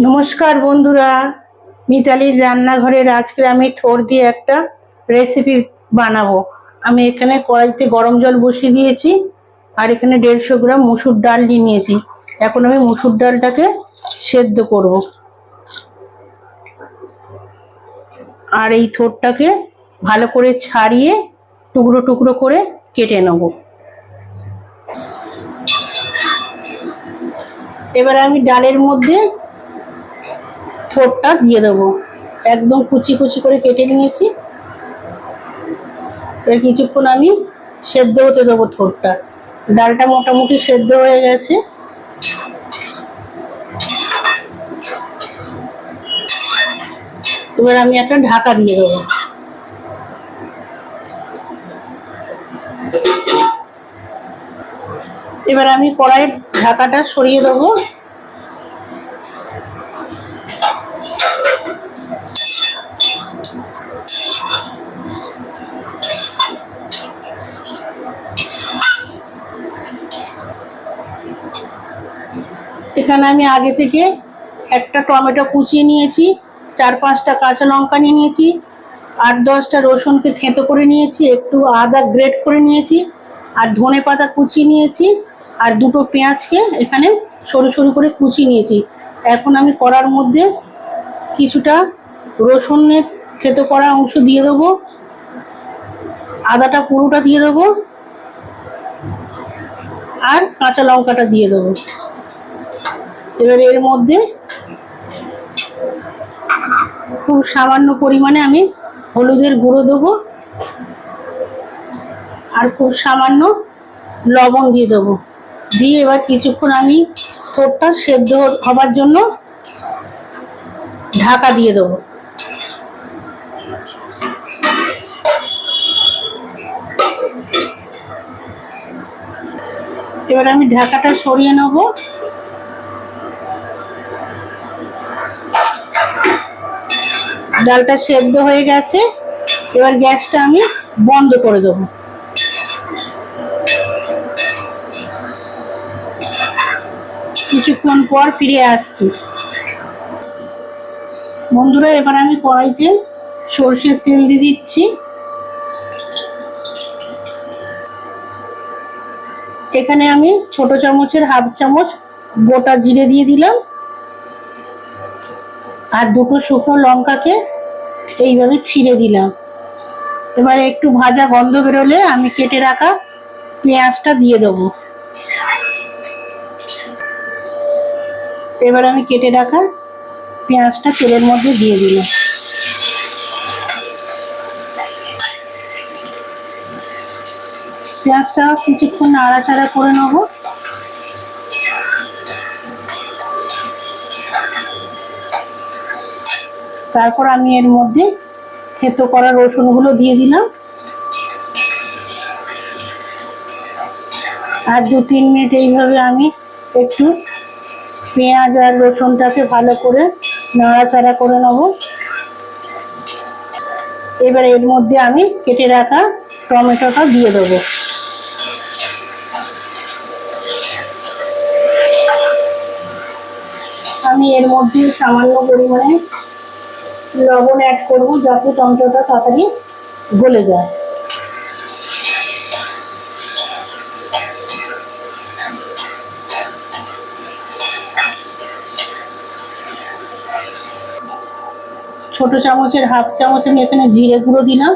নমস্কার বন্ধুরা, মিতালির রান্নাঘরের আজকে আমি থোর দিয়ে একটা রেসিপি বানাবো। আমি এখানে কড়াইতে গরম জল বসিয়ে দিয়েছি, আর এখানে দেড়শো গ্রাম মুসুর ডাল নিয়ে নিয়েছি। এখন আমি মুসুর ডালটাকে সেদ্ধ করব। আর এই থোরটাকে ভালো করে ছাড়িয়ে টুকরো টুকরো করে কেটে নেব। এবার আমি ডালের মধ্যে থোরটা দিয়ে দেবো। একদম কুচি কুচি করে কেটে নিয়েছি। এর কিছুক্ষণ আমি সেদ্ধ হতে দেবো থোরটা ডালটা মোটামুটি সেদ্ধ হয়ে গেছে। এবার আমি একটা ঢাকা দিয়ে দেবো। এবার আমি কড়াইয়ের ঢাকাটা সরিয়ে দেবো। এখানে আমি আগে থেকে একটা টমেটো কুচিয়ে নিয়েছি, চার পাঁচটা কাঁচা লঙ্কা নিয়ে নিয়েছি, আট দশটা রসুনকে থেঁতো করে নিয়েছি, একটু আদা গ্রেট করে নিয়েছি, আর ধনে পাতা কুচিয়ে নিয়েছি, আর দুটো পেঁয়াজকে এখানে সরু সরু করে কুচিয়ে নিয়েছি। এখন আমি কড়ার মধ্যে কিছুটা রসুনের থেঁতো করা অংশ দিয়ে দেবো, আদাটা পুরোটা দিয়ে দেবো, আর কাঁচা লঙ্কাটা দিয়ে দেবো। এবার এর মধ্যে খুব সামান্য পরিমাণে আমি হলুদের গুঁড়ো দেবো। আর খুব সামান্য লবণ দিয়ে দেবো। দিয়ে এবার কিছুক্ষণ আমি থোরটা সেদ্ধ হবার জন্য ঢাকা দিয়ে দেবো। এবার আমি ঢাকাটা সরিয়ে নেব। ডালটা সেদ্ধ হয়ে গেছে। এবার গ্যাসটা আমি বন্ধ করে দেবো। কিছুক্ষণ পর ফিরে আসছি। বন্ধুরা, এবার আমি কড়াইতে সর্ষের তেল দিয়ে দিচ্ছি। এখানে আমি ছোট চামচের হাফ চামচ গোটা জিরে দিয়ে দিলাম। আর দুটো শুকনো লঙ্কাকে এইভাবে ছিঁড়ে দিলাম। এবারে একটু ভাজা গন্ধ বেরোলে আমি কেটে রাখা পেঁয়াজটা দিয়ে দেবো। এবার আমি কেটে রাখা পেঁয়াজটা তেলের মধ্যে দিয়ে দিলাম। পেঁয়াজটা কিছুক্ষণ নাড়াচাড়া করে নেব। তারপর আমি এর মধ্যে থেতো করা রসুনগুলো দিয়ে দিলাম। আর দু তিন মিনিট এইভাবে আমি একটু পেঁয়াজ আর রসুনটাকে ভালো করে নাড়াচাড়া করে নেব। এবার এর মধ্যে আমি কেটে রাখা টমেটোটা দিয়ে দেবো। আমি এর মধ্যে সামান্য পরিমাণে লবণ অ্যাড করব যাতে টমেটোটা তাড়াতাড়ি গলে যায়। ছোট চামচের হাফ চামচ আমি এখানে জিরে গুঁড়ো দিলাম।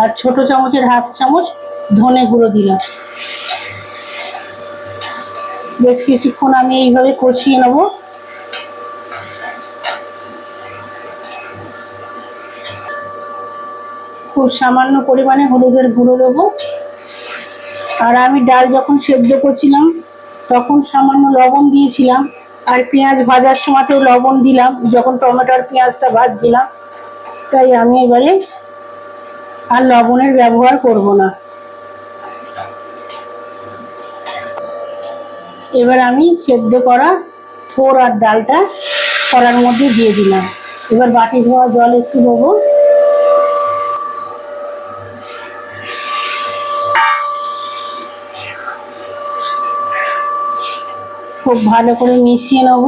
আর ছোট চামচের হাফ চামচ ধনে গুঁড়ো দিলাম। বেশ কিছুক্ষণ আমি এইভাবে কষিয়ে নেব। খুব সামান্য পরিমাণে হলুদের গুঁড়ো দেবো। আর আমি ডাল যখন সেদ্ধ করছিলাম, তখন সামান্য লবণ দিয়েছিলাম। আর পেঁয়াজ ভাজার সময়তেও লবণ দিলাম, যখন টমেটোর পেঁয়াজটা ভাজছিলাম। তাই আমি এবারে আর লবণের ব্যবহার করব না। এবার আমি সেদ্ধ করা থোর আর ডালটা কড়ার মধ্যে দিয়ে দিলাম। এবার বাটি ধোয়া জল একটু দেবো। খুব ভালো করে মিশিয়ে নেব।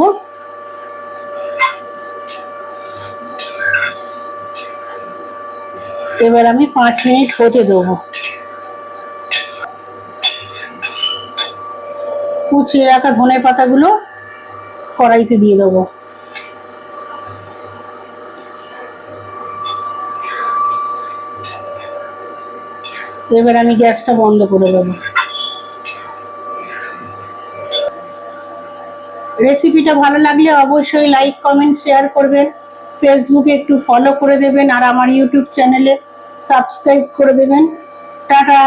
এবার আমি পাঁচ মিনিট হতে দেবো। কুচিয়ে রাখা ধনে পাতাগুলো কড়াইতে দিয়ে দেবো। এবার আমি গ্যাসটা বন্ধ করে দেবো। রেসিপিটা ভালো লাগলে অবশ্যই লাইক কমেন্ট শেয়ার করবেন। ফেসবুকে একটু ফলো করে দেবেন আর আমার ইউটিউব চ্যানেলে সাবস্ক্রাইব করে দেবেন। টাটা!